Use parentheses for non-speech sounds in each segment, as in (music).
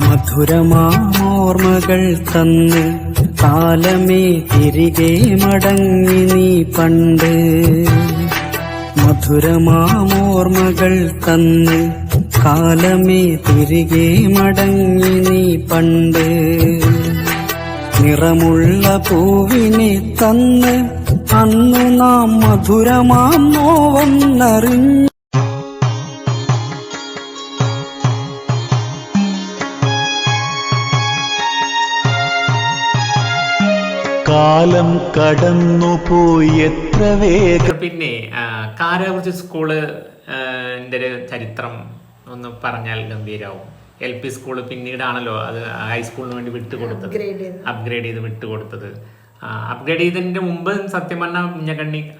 മധുരമാമോർമ്മകൾ തന്ന് കാലമേ തിരികെ മടങ്ങി നീ പണ്ട്. മധുരമാമോർമ്മകൾ തന്ന് കാലമേ തിരികെ മടങ്ങി നീ പണ്ട്. നിറമുള്ള പൂവിനെ തന്ന് അന്നു നാം മധുരമാം നോവൊന്നറിഞ്ഞു കാലം കടന്നുപോയി എത്ര വേഗം? പിന്നെ കാരാകുറിച്ച് സ്കൂൾ ഒരു ചരിത്രം ഒന്ന് പറഞ്ഞാൽ ഗംഭീരാവും. എൽ പി സ്കൂൾ പിന്നീടാണല്ലോ അത് ഹൈസ്കൂളിന് വേണ്ടി വിട്ടുകൊടുത്തത് അപ്ഗ്രേഡ് ചെയ്ത്. വിട്ടുകൊടുത്തത് അപ്ഗ്രേഡ് ചെയ്തതിന്റെ മുമ്പ് സത്യം പറഞ്ഞാൽ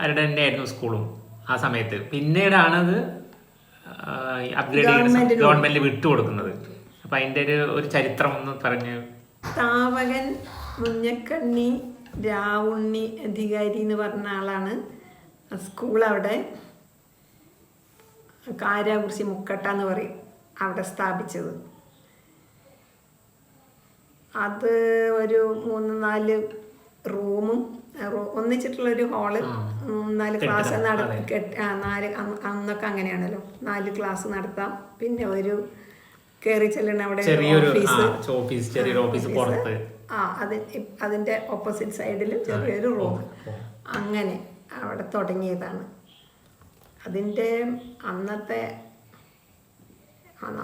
അവരുടെ തന്നെ ആയിരുന്നു സ്കൂളും ആ സമയത്ത്. പിന്നീടാണത് അത് അപ്ഗ്രേഡ് ചെയ്യുന്ന ഗവൺമെന്റ് വിട്ടുകൊടുക്കുന്നത് അപ്പൊ അതിന്റെ ഒരു ഒരു ചരിത്രം ഒന്ന് പറഞ്ഞ് താവകൻ മുഞ്ഞക്കണ്ണി രാവുണ്ണി അധികാരി എന്ന് പറഞ്ഞ ആളാണ്. സ്കൂൾ അവിടെ കാരാകുറിശി മുക്കട്ട എന്ന് പറയും അവിടെ സ്ഥാപിച്ചത്. അത് ഒരു മൂന്ന് നാല് റൂമും ഒന്നിച്ചിട്ടുള്ളൊരു ഒന്നിച്ചിട്ടുള്ള ഒരു ഹാൾ നാല് ക്ലാസ് നട കെട്ടി നാല് അന്നൊക്കെ അങ്ങനെയാണല്ലോ. നാല് ക്ലാസ് നടത്താം. പിന്നെ ഒരു കയറി ചെല്ലണ അവിടെ ഓഫീസ് ഓഫീസ് ചെറിയൊരു ഓഫീസ് പുറത്ത്. ആ അത് അതിന്റെ ഓപ്പോസിറ്റ് സൈഡിൽ ചെറിയൊരു റൂം അങ്ങനെ അവിടെ തുടങ്ങിയതാണ്. അതിന്റെ അന്നത്തെ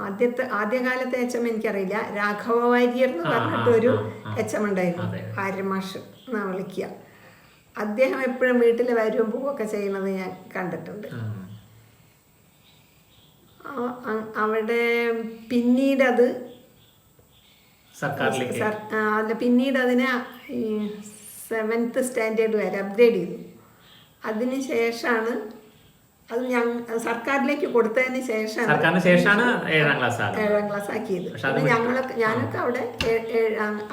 ആദ്യത്തെ ആദ്യകാലത്തെ എച്ച് എം എനിക്കറിയില്ല. രാഘവ വാര്യർ എന്ന് പറഞ്ഞിട്ട് ഒരു എച്ച് എം ഉണ്ടായിരുന്നു. ആര്യമാഷ് എന്നാ വിളിക്കുക. അദ്ദേഹം എപ്പോഴും വീട്ടിൽ വരും പോവുകയൊക്കെ ചെയ്യുന്നത് ഞാൻ കണ്ടിട്ടുണ്ട്. അവിടെ പിന്നീടത് സർക്കാരിലേക്ക്. അല്ല പിന്നീട് അതിനെ സെവൻത്ത് സ്റ്റാൻഡേർഡ് വരെ അപ്ഗ്രേഡ് ചെയ്തു. അതിന് ശേഷമാണ് അത് ഞങ്ങൾ സർക്കാരിലേക്ക് കൊടുത്തതിന് ശേഷമാണ് സർക്കാരിന് ശേഷമാണ് ഏഴാം ക്ലാസ് ഏഴാം ക്ലാസ് ആക്കിയത്. ഞങ്ങളൊക്കെ ഞാനൊക്കെ അവിടെ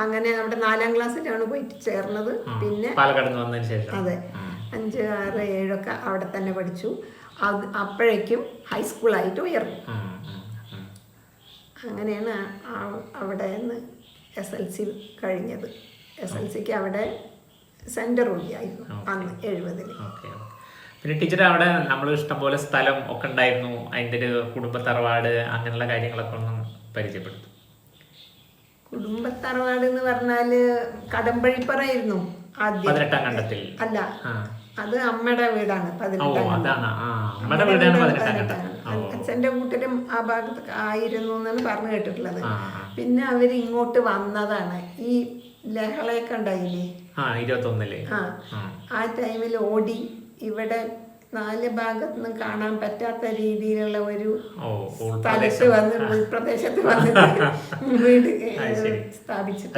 അങ്ങനെ അവിടെ നാലാം ക്ലാസ്സിലാണ് പോയി ചേർന്നത്. പിന്നെ പാലക്കാട് വന്നതിന് ശേഷം. അതെ. അഞ്ച് ആറ് ഏഴൊക്കെ അവിടെ തന്നെ പഠിച്ചു. അത് അപ്പോഴേക്കും ഹൈസ്കൂളായിട്ട് ഉയർന്നു. അങ്ങനെയാണ് അവിടെ നിന്ന് എസ് എൽ സി കഴിഞ്ഞത്. എസ് എൽ സിക്ക് അവിടെ സെന്റർ കൂടിയായിരുന്നു അന്ന് എഴുപതിൽ. പിന്നെ ടീച്ചർ അവിടെ നമ്മൾ ഇഷ്ടംപോലെ സ്ഥലം ഒക്കെ ഉണ്ടായിരുന്നു. അതിന്റെ ഒരു കുടുംബത്തറവാട് അങ്ങനെയുള്ള കാര്യങ്ങളൊക്കെ ഒന്ന് പരിചയപ്പെടുത്തും. കുടുംബത്തറവാട് എന്ന് പറഞ്ഞാൽ കടമ്പഴിപ്പറായിരുന്നു ആദ്യം. പതിനെട്ടാം കണ്ടത്തിൽ. അല്ല. അത് അമ്മയുടെ വീടാണ് അച്ഛന്റെ കൂട്ടരും ആ ഭാഗത്ത് ആയിരുന്നു എന്നാണ് പറഞ്ഞു കേട്ടിട്ടുള്ളത്. പിന്നെ അവർ ഇങ്ങോട്ട് വന്നതാണ്. ഈ ലഹളയൊക്കെ ഉണ്ടായില്ലേ? ആ ആ. ടൈമിൽ ഓടി ഇവിടെ നാല് ഭാഗത്തുനിന്നും കാണാൻ പറ്റാത്ത രീതിയിലുള്ള ഒരു സ്ഥലത്ത് വന്ന് ഉൾപ്രദേശത്ത് വന്നിട്ട് (laughs) വീട് സ്ഥാപിച്ചിട്ട്.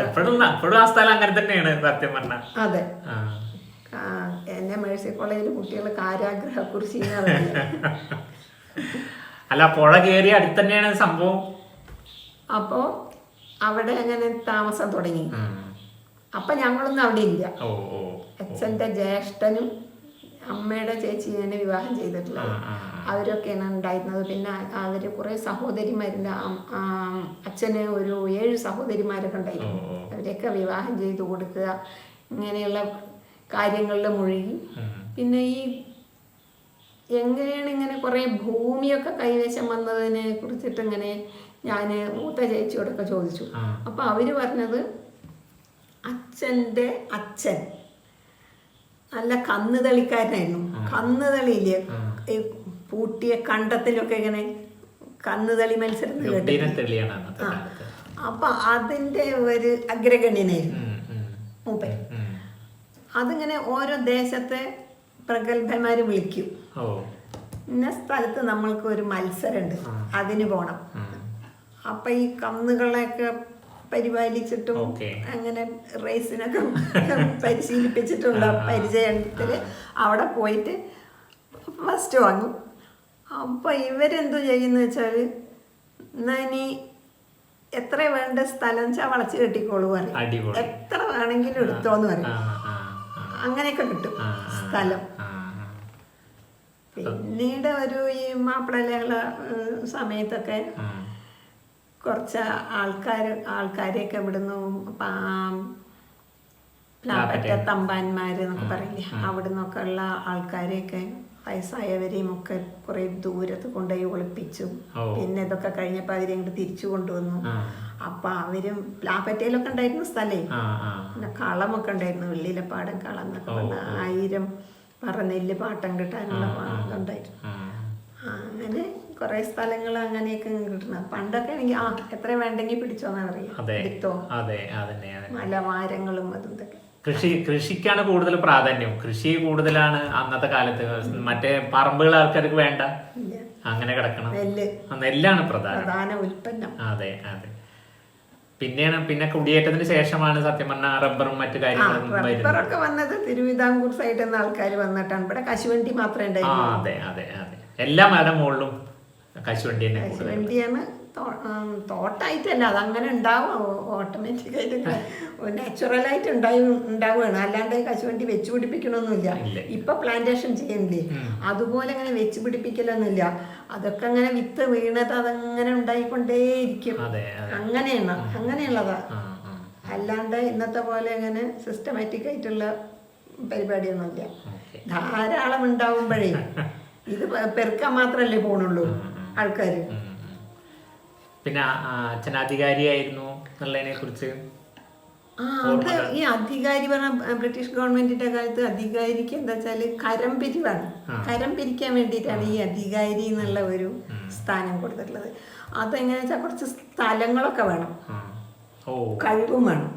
അതെ. എന്നെ മേഴ്സി കോളേജിൽ കുട്ടികൾ കാരാഗ്രഹ കുറിച്ച് അല്ല പുഴ കയറി അടുത്ത് തന്നെയാണ് സംഭവം? അപ്പോൾ അവിടെ അങ്ങനെ താമസം തുടങ്ങി. അപ്പൊ ഞങ്ങളൊന്നും അവിടെ ഇല്ല. അച്ഛന്റെ ജ്യേഷ്ഠനും അമ്മയുടെ ചേച്ചി എന്നെ വിവാഹം ചെയ്തിട്ടുള്ളത്. അവരൊക്കെയാണ് ഉണ്ടായിരുന്നത്. പിന്നെ അവർ കുറേ സഹോദരിമാരുണ്ട്. അം- അച്ഛന് ഒരു ഏഴ് സഹോദരിമാരൊക്കെ ഉണ്ടായിരുന്നു. അവരെയൊക്കെ വിവാഹം ചെയ്തു കൊടുക്കുക. ഇങ്ങനെയുള്ള കാര്യങ്ങളിൽ മുഴുകി. പിന്നെ ഈ എങ്ങനെയാണ് ഇങ്ങനെ കുറേ ഭൂമിയൊക്കെ കൈവശം വന്നതിനെ കുറിച്ചിട്ട് ഇങ്ങനെ ഞാൻ മൂത്ത ചേച്ചിയോടൊക്കെ ചോദിച്ചു. അപ്പോൾ അവർ പറഞ്ഞത് അച്ഛന്റെ അച്ഛൻ നല്ല കന്നുതളിക്കാരനായിരുന്നു. കന്നുതളിയില്ലേ? ഈ പൂട്ടിയ കണ്ടത്തിലൊക്കെ ഇങ്ങനെ കന്നുതളി മത്സരം അപ്പൊ അതിന്റെ ഒരു അഗ്രഗണ്യനായിരുന്നു. മൂപ്പൻ. അതിങ്ങനെ ഓരോ ദേശത്തെ പ്രഗത്ഭന്മാര് വിളിക്കും. ഇന്ന സ്ഥലത്ത് നമ്മൾക്ക് ഒരു മത്സരമുണ്ട്. അതിന് പോണം. അപ്പൊ ഈ കന്നുകളെയൊക്കെ പരിപാലിച്ചിട്ടും അങ്ങനെ റേസിനൊക്കെ പരിശീലിപ്പിച്ചിട്ടുള്ള പരിചയത്തിൽ. അവിടെ പോയിട്ട് ഫസ്റ്റ് വാങ്ങും. അപ്പൊ ഇവരെന്തു ചെയ്യുന്ന വെച്ചാൽ എന്നാ ഇനി എത്ര വേണ്ട സ്ഥലം വെച്ചാൽ വളച്ച് കെട്ടിക്കോളൂ പറയും. എത്ര വേണമെങ്കിലും എടുത്തോന്ന് പറയും. അങ്ങനെയൊക്കെ കിട്ടും. സ്ഥലം. പിന്നീട് ഒരു ഈ മാപ്പിള ലഹള സമയത്തൊക്കെ. കുറച്ച് ആൾക്കാർ ആൾക്കാരെയൊക്കെ ഇവിടുന്ന് പ്ലാപ്പറ്റ തമ്പാന്മാര് എന്നൊക്കെ പറയില്ലേ? അവിടുന്നൊക്കെ ഉള്ള ആൾക്കാരെയൊക്കെ വയസ്സായവരെയും ഒക്കെ കുറെ ദൂരത്ത് കൊണ്ടുപോയി ഒളിപ്പിച്ചു. പിന്നെ ഇതൊക്കെ കഴിഞ്ഞപ്പോൾ അവരെ ഇങ്ങോട്ട് തിരിച്ചു കൊണ്ടുവന്നു. അപ്പൊ അവരും പ്ലാപ്പറ്റയിലൊക്കെ ഉണ്ടായിരുന്ന സ്ഥലേ. പിന്നെ കളമൊക്കെ ഉണ്ടായിരുന്നു വെള്ളിയിലപ്പാടം കളം എന്നൊക്കെ പറഞ്ഞ ആയിരം പറ നെല്ല് പാട്ടം കിട്ടാനുള്ള ഉണ്ടായിരുന്നു. അങ്ങനെ കുറെ സ്ഥലങ്ങൾ അങ്ങനെയൊക്കെ കിട്ടണം. പണ്ടൊക്കെ ആണെങ്കിൽ ആ എത്ര വേണ്ടെങ്കിൽ പിടിച്ചോന്നാ പറയാ മലവാരങ്ങളും അതും ഇതൊക്കെ. കൃഷി കൃഷിക്കാണ് കൂടുതൽ പ്രാധാന്യം. കൃഷി കൂടുതലാണ് അന്നത്തെ കാലത്ത്. മറ്റേ പറമ്പുകൾ ആൾക്കാർക്ക് വേണ്ട. അങ്ങനെ കിടക്കണം. നെല്ലാണ് പ്രധാനം. പ്രധാന ഉൽപ്പന്നം. അതെ അതെ. പിന്നെയാണ് പിന്നെ കുടിയേറ്റത്തിന് ശേഷമാണ് സത്യം പറഞ്ഞാൽ റബ്ബറും മറ്റു കാര്യങ്ങളും റബ്ബറൊക്കെ വന്നത് തിരുവിതാംകൂർ സൈഡിൽ നിന്ന് ആൾക്കാർ വന്നിട്ടാണ്. ഇവിടെ കശുവണ്ടി മാത്രമേ ഉണ്ടായിരുന്നു അതെ അതെ അതെ. എല്ലാ മരം മുകളിലും കശുവണ്ടി തന്നെ കശുവണ്ടിയാണ് തോട്ടായിട്ടല്ല അതങ്ങനെ ഉണ്ടാവും. ഓട്ടോമാറ്റിക്കായിട്ട് നാച്ചുറലായിട്ട് (laughs) ഉണ്ടായി ഉണ്ടാവുകയാണ്. അല്ലാണ്ട് കശുവണ്ടി വെച്ച് പിടിപ്പിക്കണമൊന്നുമില്ല. ഇല്ല. ഇപ്പൊ പ്ലാന്റേഷൻ ചെയ്യണ്ടേ അതുപോലെ അങ്ങനെ വെച്ച് പിടിപ്പിക്കലൊന്നുമില്ല. അതൊക്കെ അങ്ങനെ വിത്ത് വീണത് അതങ്ങനെ ഉണ്ടായിക്കൊണ്ടേയിരിക്കും. അങ്ങനെയാണ് അങ്ങനെയുള്ളതാ. അല്ലാണ്ട് ഇന്നത്തെ പോലെ അങ്ങനെ സിസ്റ്റമാറ്റിക് ആയിട്ടുള്ള പരിപാടിയൊന്നുമില്ല. ധാരാളം ഉണ്ടാവുമ്പോഴേ ഇത് പെറുക്കാൻ മാത്രല്ലേ പോണുള്ളൂ ഉം. പിന്നെ അധികാരിയായിരുന്നു എന്നുള്ളതിനെ കുറിച്ച് ഈ അധികാരി പറഞ്ഞ ബ്രിട്ടീഷ് ഗവൺമെന്റിന്റെ കാലത്ത് അധികാരിക്ക് എന്താ വെച്ചാൽ കരം പിരിവാണ്. കരം പിരിക്കാൻ വേണ്ടിയിട്ടാണ് ഈ അധികാരി എന്നുള്ള ഒരു സ്ഥാനം കൊടുത്തിട്ടുള്ളത്. അതെങ്ങനെ വെച്ചാൽ കുറച്ച് സ്ഥലങ്ങളൊക്കെ വേണം. കഴിവും വേണം.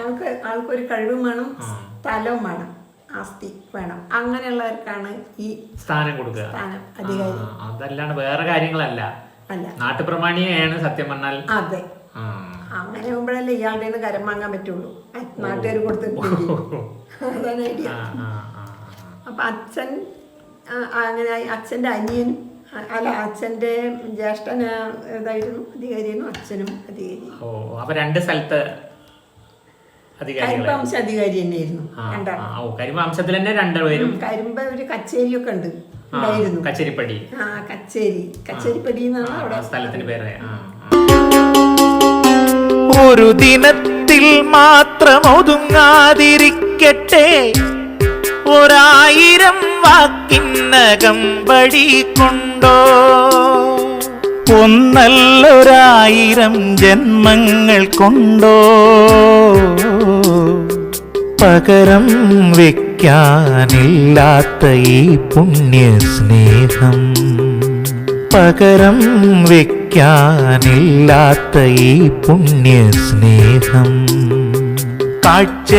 ആൾക്ക് ആൾക്കൊരു കഴിവും വേണം സ്ഥലവും വേണം ആസ്തി വേണം. അങ്ങനെയുള്ളവർക്കാണ് ഈ സ്ഥാനം കൊടുക്കുക. സ്ഥാനം അധികാരി. അതല്ലാണ്ട് വേറെ കാര്യങ്ങളല്ല. അല്ല. നാട്ടുപ്രമാണിയാണ് സത്യം പറഞ്ഞാൽ. അതെ. അങ്ങനെ ആകുമ്പോഴല്ലേ ഇയാളുടെ നിന്ന് കരം വാങ്ങാൻ പറ്റുള്ളൂ. നാട്ടുകാർ അതാണ് ഐഡിയ. ആ. അപ്പൊ അച്ഛൻ അങ്ങനെ. അച്ഛന്റെ അനിയനും അല്ല അച്ഛന്റെ ജ്യേഷ്ഠൻ ആ, ഇതായിരുന്നു അധികാരിയായിരുന്നു. അച്ഛനും അധികാരി അപ്പൊ രണ്ട് സ്ഥലത്ത് കരിമ്പംശ അധികാരി തന്നെയായിരുന്നു. രണ്ടാം ഓ തന്നെ രണ്ടുപേരും. കരിമ്പ ഒരു കച്ചേരിയൊക്കെ ഉണ്ട്. ഉണ്ടായിരുന്നു. കച്ചേരിപ്പടി. ആ കച്ചേരി. കച്ചേരിപ്പടി എന്നാണ് അവിടെ സ്ഥലത്തിന്റെ പേര്. ഒരു ദിനത്തിൽ മാത്രം ഒതുങ്ങാതിരിക്കട്ടെ ഒരായിരം വാക്കിന്നകം വടി കൊണ്ടോ ഒന്നല്ലൊരായിരം ജന്മങ്ങൾ കൊണ്ടോ? പകരം വെക്കാനില്ലാത്ത ഈ പുണ്യ സ്നേഹം പകരം വെക്കാനില്ലാത്ത ഈ പുണ്യ സ്നേഹം കാഴ്ച